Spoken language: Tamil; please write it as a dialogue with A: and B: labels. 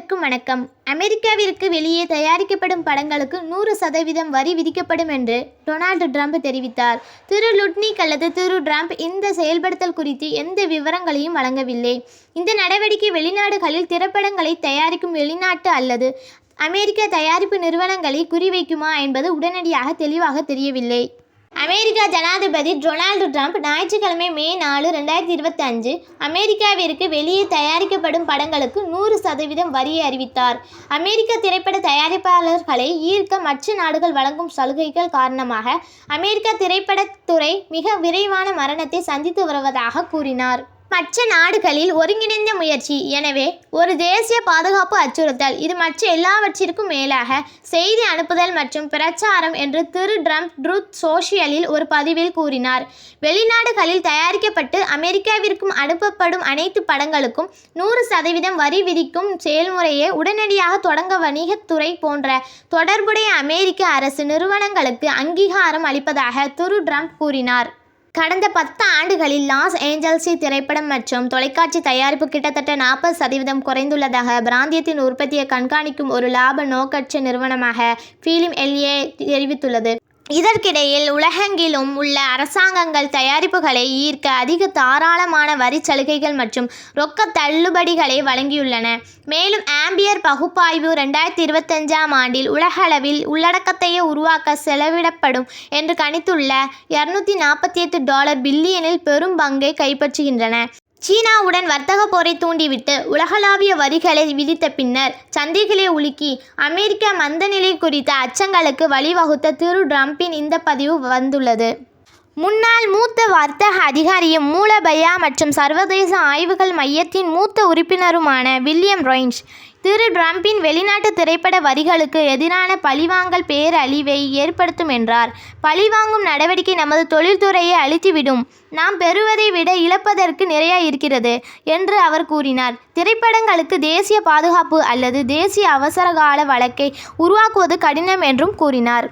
A: அனைவருக்கும் வணக்கம். அமெரிக்காவிற்கு வெளியே தயாரிக்கப்படும் படங்களுக்கு நூறு சதவீதம் வரி விதிக்கப்படும் என்று டொனால்டு ட்ரம்ப் தெரிவித்தார். திரு லுட்னிக் அல்லது திரு ட்ரம்ப் இந்த செயல்படுத்தல் குறித்து எந்த விவரங்களையும் வழங்கவில்லை. இந்த நடவடிக்கை வெளிநாடுகளில் திரைப்படங்களை தயாரிக்கும் வெளிநாட்டு அல்லது அமெரிக்க தயாரிப்பு நிறுவனங்களை குறிவைக்குமா என்பது உடனடியாக தெளிவாக தெரியவில்லை. அமெரிக்கா ஜனாதிபதி டொனால்டு ட்ரம்ப் ஞாயிற்றுக்கிழமை மே நாலு ரெண்டாயிரத்தி இருபத்தி அஞ்சு அமெரிக்காவிற்கு வெளியே தயாரிக்கப்படும் படங்களுக்கு நூறு சதவீதம் வரியை அறிவித்தார். அமெரிக்க திரைப்பட தயாரிப்பாளர்களை ஈர்க்க மற்ற நாடுகள் வழங்கும் சலுகைகள் காரணமாக அமெரிக்க திரைப்படத்துறை மிக விரைவான மரணத்தை சந்தித்து வருவதாக கூறினார். மற்ற நாடுகளில் ஒருங்கிணைந்த முயற்சி. எனவே ஒரு தேசிய பாதுகாப்பு அச்சுறுத்தல். இது மற்ற எல்லாவற்றிற்கும் மேலாக செய்தி அனுப்புதல் மற்றும் பிரச்சாரம் என்று திரு ட்ரம்ப் ட்ரூத் சோஷியலில் ஒரு பதிவில் கூறினார். வெளிநாடுகளில் தயாரிக்கப்பட்டு அமெரிக்காவிற்கும் அனுப்பப்படும் அனைத்து படங்களுக்கும் நூறு சதவீதம் வரி விதிக்கும் செயல்முறையை உடனடியாக தொடங்க வணிகத்துறை போன்ற தொடர்புடைய அமெரிக்க அரசு நிறுவனங்களுக்கு அங்கீகாரம் அளிப்பதாக திரு ட்ரம்ப் கூறினார். கடந்த பத்து ஆண்டுகளில் லாஸ் ஏஞ்சல்ஸி திரைப்படம் மற்றும் தொலைக்காட்சி தயாரிப்பு கிட்டத்தட்ட நாற்பது சதவீதம் குறைந்துள்ளதாக பிராந்தியத்தின் உற்பத்தியை கண்காணிக்கும் ஒரு லாப நோக்கற்ற நிறுவனமாக ஃபிலிம் எல்ஏ தெரிவித்துள்ளது. இதற்கிடையில் உலகெங்கிலும் உள்ள அரசாங்கங்கள் தயாரிப்புகளை ஈர்க்க அதிக தாராளமான வரி சலுகைகள் மற்றும் ரொக்க தள்ளுபடிகளை வழங்கியுள்ளன. மேலும் ஆம்பியர் பகுப்பாய்வு ரெண்டாயிரத்தி இருபத்தஞ்சாம் ஆண்டில் உலகளவில் உள்ளடக்கத்தையே உருவாக்க செலவிடப்படும் என்று கணித்துள்ள இரநூத்தி நாற்பத்தி எட்டு டாலர் பில்லியனில் பெரும் பங்கை கைப்பற்றுகின்றன. சீனாவுடன் வர்த்தக போரை தூண்டிவிட்டு உலகளாவிய வரிகளை விதித்த பின்னர் சந்தைகளை உலுக்கி அமெரிக்க மந்தநிலை குறித்த அச்சங்களுக்கு வழிவகுத்த திரு டிரம்பின் இந்த பதிவு வந்துள்ளது. முன்னாள் மூத்த வர்த்தக அதிகாரியும் மூலபயா மற்றும் சர்வதேச ஆய்வுகள் மையத்தின் மூத்த உறுப்பினருமான வில்லியம் ரொயின்ஸ் திரு டிரம்பின் வெளிநாட்டு திரைப்பட வரிகளுக்கு எதிரான பழிவாங்கல் பேரழிவை ஏற்படுத்தும் என்றார். பழிவாங்கும் நடவடிக்கை நமது தொழில்துறையை அழித்துவிடும். நாம் பெறுவதை விட இழப்பதற்கு நிறைய இருக்கிறது என்று அவர் கூறினார். திரைப்படங்களுக்கு தேசிய பாதுகாப்பு அல்லது தேசிய அவசரகால வழக்கை உருவாக்குவது கடினம் என்றும் கூறினார்.